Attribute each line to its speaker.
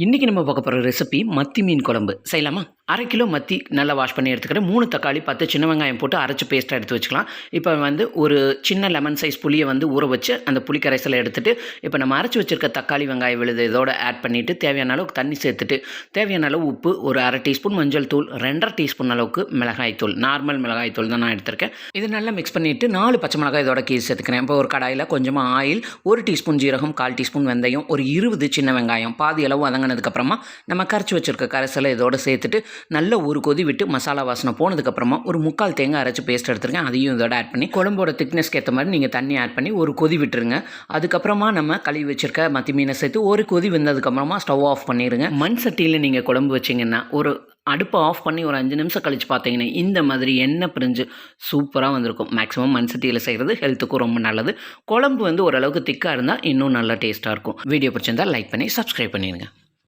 Speaker 1: இன்றைக்கி நம்ம பார்க்க போகிற ரெசிபி மத்தி மீன் குழம்பு. செய்யலாமா? அரை கிலோ மத்தி நல்லா வாஷ் பண்ணி எடுத்துக்கிறேன். மூணு தக்காளி பத்து சின்ன வெங்காயம் போட்டு அரைச்சி பேஸ்ட்டாக எடுத்து வச்சுக்கலாம். இப்போ வந்து ஒரு சின்ன லெமன் சைஸ் புளியை வந்து ஊற வச்சு அந்த புளி கரைசலை எடுத்துகிட்டு இப்போ நம்ம அரைச்சி வச்சுருக்க தக்காளி வெங்காயம் விழுது இதோட ஆட் பண்ணிவிட்டு தேவையான அளவுக்கு தண்ணி சேர்த்துட்டு தேவையான அளவு உப்பு ஒரு அரை டீஸ்பூன் மஞ்சள் தூள் ரெண்டரை டீஸ்பூன் அளவுக்கு மிளகாய் தூள். நார்மல் மிளகாய் தூள் தான் நான் எடுத்திருக்கேன். இது நல்லா மிக்ஸ் பண்ணிவிட்டு நாலு பச்சை மிளகாய் இதோட கீழ் சேர்த்துக்கிறேன். இப்போ ஒரு கடாயில் கொஞ்சமாக ஆயில் ஒரு டீஸ்பூன் ஜீரகம் கால் டீஸ்பூன் வெந்தயம் ஒரு இருபது சின்ன வெங்காயம் பாதி அளவு வதங்கினதுக்கப்புறமா நம்ம கரைச்சி வச்சுருக்க கரைசலை இதோட சேர்த்துட்டு நல்ல ஒரு கொதி விட்டு மசாலா வாசனை போனதுக்கப்புறமா ஒரு முக்கால் தேங்காய் அரைச்சி பேஸ்ட் எடுத்துருக்கேன். அதையும் இதோட ஆட் பண்ணி குழம்போட திக்னஸ்க்கு ஏற்ற மாதிரி நீங்கள் தண்ணி ஆட் பண்ணி ஒரு கொதி விட்டுருங்க. அதுக்கப்புறமா நம்ம கழுவி வச்சிருக்க மத்தி மீனை சேர்த்து ஒரு கொதி வந்ததுக்கப்புறமா ஸ்டவ் ஆஃப் பண்ணிடுங்க மண் சட்டியில் நீங்கள் குழம்பு வச்சிங்கன்னா ஒரு அடுப்பை ஆஃப் பண்ணி ஒரு அஞ்சு நிமிஷம் கழித்து பார்த்தீங்கன்னா இந்த மாதிரி எண்ணெய் பிரிஞ்சு சூப்பராக வந்திருக்கும். மேக்ஸிமம் மண் சட்டியில் செய்கிறது ஹெல்த்துக்கும் ரொம்ப நல்லது. குழம்பு வந்து ஓரளவுக்கு திக்காக இருந்தால் இன்னும் நல்லா டேஸ்ட்டாக இருக்கும். வீடியோ பிடிச்சிருந்தால் லைக் பண்ணி சப்ஸ்கிரைப் பண்ணிடுங்க